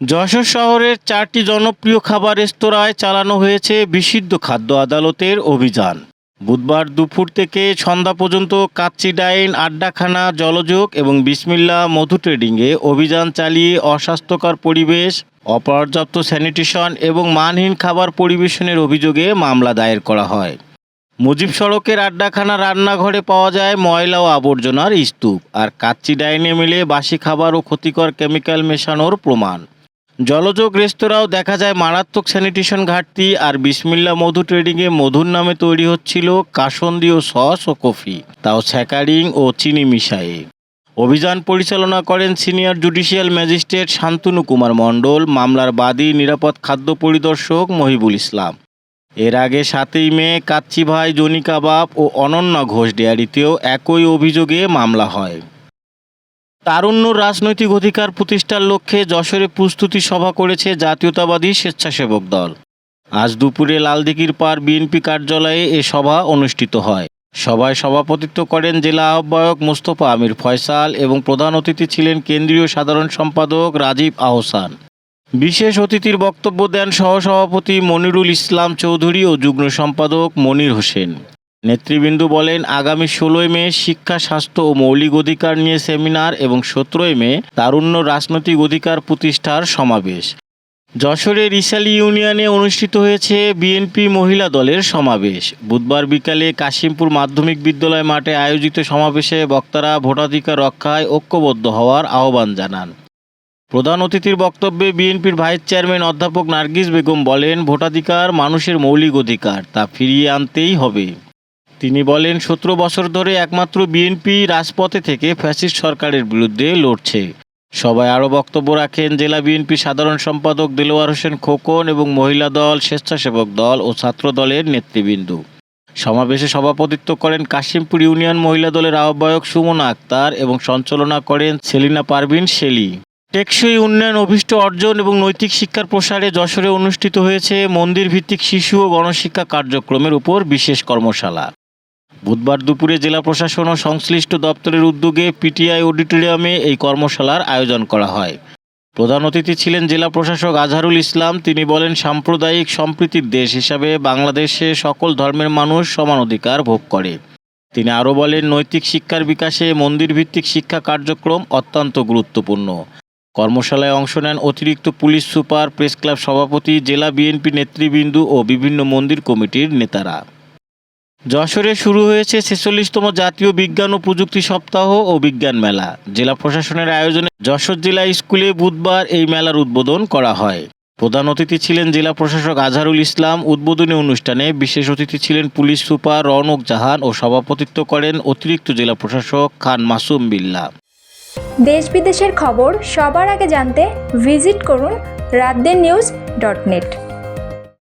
যশোর শহরের চারটি জনপ্রিয় খাবার রেস্তোরাঁয় চালানো হয়েছে বিশুদ্ধ খাদ্য আদালতের অভিযান। বুধবার দুপুর থেকে সন্ধ্যা পর্যন্ত কাচ্চি ডাইন, আড্ডাখানা, জলযোগ এবং বিসমিল্লা মধু ট্রেডিংয়ে অভিযান চালিয়ে অস্বাস্থ্যকর পরিবেশ, অপর্যাপ্ত স্যানিটেশন এবং মানহীন খাবার পরিবেশনের অভিযোগে মামলা দায়ের করা হয়। মুজিব সড়কের আড্ডাখানা রান্নাঘরে পাওয়া যায় ময়লা ও আবর্জনার স্তূপ। আর কাচ্চি ডাইনে মিলে বাসি খাবার ও ক্ষতিকর কেমিক্যাল মেশানোর প্রমাণ। জলযোগ রেস্তোরাঁও দেখা যায় মারাত্মক স্যানিটেশন ঘাটতি আর বিসমিল্লা মধু ট্রেডিংয়ে মধুর নামে তৈরি হচ্ছিল কাসন্দি ও সস ও কফি, তাও স্যাকারিং ও চিনি মিশায়ে। অভিযান পরিচালনা করেন senior judicial magistrate Shantanu Kumar Mondal, মামলার বাদী নিরাপদ খাদ্য পরিদর্শক মহিবুল ইসলাম। এর আগে সাতই মে কাচ্চি ভাই জনি কাবাব ও অনন্যা ঘোষ ডেয়ারিতেও একই অভিযোগে মামলা হয়। তারুণ্য রাজনৈতিক অধিকার প্রতিষ্ঠার লক্ষ্যে যশোরে প্রস্তুতি সভা করেছে জাতীয়তাবাদী স্বেচ্ছাসেবক দল। আজ দুপুরে লালদিঘির পার বিএনপি কার্যালয়ে এ সভা অনুষ্ঠিত হয়। সভায় সভাপতিত্ব করেন জেলা আহ্বায়ক মোস্তফা আমির ফয়সাল এবং প্রধান অতিথি ছিলেন কেন্দ্রীয় সাধারণ সম্পাদক রাজীব আহসান। বিশেষ অতিথির বক্তব্য দেন সহসভাপতি মনিরুল ইসলাম চৌধুরী ও যুগ্ম সম্পাদক মনির হোসেন। নেতৃবৃন্দ বলেন, আগামী ষোলোই মে শিক্ষা, স্বাস্থ্য ও মৌলিক অধিকার নিয়ে সেমিনার এবং সতেরোই মে তারুণ্য রাজনৈতিক অধিকার প্রতিষ্ঠার সমাবেশ। যশোরের ইসালি ইউনিয়নে অনুষ্ঠিত হয়েছে বিএনপি মহিলা দলের সমাবেশ। বুধবার বিকালে কাশিমপুর মাধ্যমিক বিদ্যালয় মাঠে আয়োজিত সমাবেশে বক্তারা ভোটাধিকার রক্ষায় ঐক্যবদ্ধ হওয়ার আহ্বান জানান। প্রধান অতিথির বক্তব্যে বিএনপির ভাইস চেয়ারম্যান অধ্যাপক নার্গিস বেগম বলেন, ভোটাধিকার মানুষের মৌলিক অধিকার, তা ফিরিয়ে আনতেই হবে। তিনি বলেন, সতেরো বছর ধরে একমাত্র বিএনপি রাজপথে থেকে ফ্যাসিস্ট সরকারের বিরুদ্ধে লড়ছে। সবাই আরও বক্তব্য রাখেন, জেলা বিএনপি সাধারণ সম্পাদক দেলোয়ার হোসেন খোকন এবং মহিলা দল, স্বেচ্ছাসেবক দল ও ছাত্র দলের নেতৃবৃন্দ। সমাবেশে সভাপতিত্ব করেন কাশিমপুর ইউনিয়ন মহিলা দলের আহ্বায়ক সুমনা আক্তার এবং সঞ্চালনা করেন সেলিনা পারভিন শেলি টেকসই উন্নয়ন, অভিষ্ট অর্জন এবং নৈতিক শিক্ষার প্রসারে যশোরে অনুষ্ঠিত হয়েছে মন্দির ভিত্তিক শিশু ও গণশিক্ষা কার্যক্রমের উপর বিশেষ কর্মশালা। বুধবার দুপুরে জেলা প্রশাসন ও সংশ্লিষ্ট দপ্তরের উদ্যোগে পিটিআই অডিটোরিয়ামে এই কর্মশালার আয়োজন করা হয়। প্রধান অতিথি ছিলেন জেলা প্রশাসক আজহারুল ইসলাম। তিনি বলেন, সাম্প্রদায়িক সম্প্রীতির দেশ হিসাবে বাংলাদেশে সকল ধর্মের মানুষ সমান অধিকার ভোগ করে। তিনি আরও বলেন, নৈতিক শিক্ষার বিকাশে মন্দির ভিত্তিক শিক্ষা কার্যক্রম অত্যন্ত গুরুত্বপূর্ণ। কর্মশালায় অংশ নেন অতিরিক্ত পুলিশ সুপার, প্রেস ক্লাব সভাপতি, জেলা বিএনপি নেতৃবৃন্দ ও বিভিন্ন মন্দির কমিটির নেতারা। যশোরে শুরু হয়েছে ছেচল্লিশতম জাতীয় বিজ্ঞান ও প্রযুক্তি সপ্তাহ ও বিজ্ঞান মেলা। জেলা প্রশাসনের আয়োজনে যশোর জেলা স্কুলে বুধবার এই মেলার উদ্বোধন করা হয়। প্রধান অতিথি ছিলেন জেলা প্রশাসক আজহারুল ইসলাম। উদ্বোধনী অনুষ্ঠানে বিশেষ অতিথি ছিলেন পুলিশ সুপার রনক জাহান ও সভাপতিত্ব করেন অতিরিক্ত জেলা প্রশাসক খান মাসুম বিল্লা। দেশ বিদেশের খবর সবার আগে জানতে ভিজিট করুন রাতদের নিউজ ডট নেট।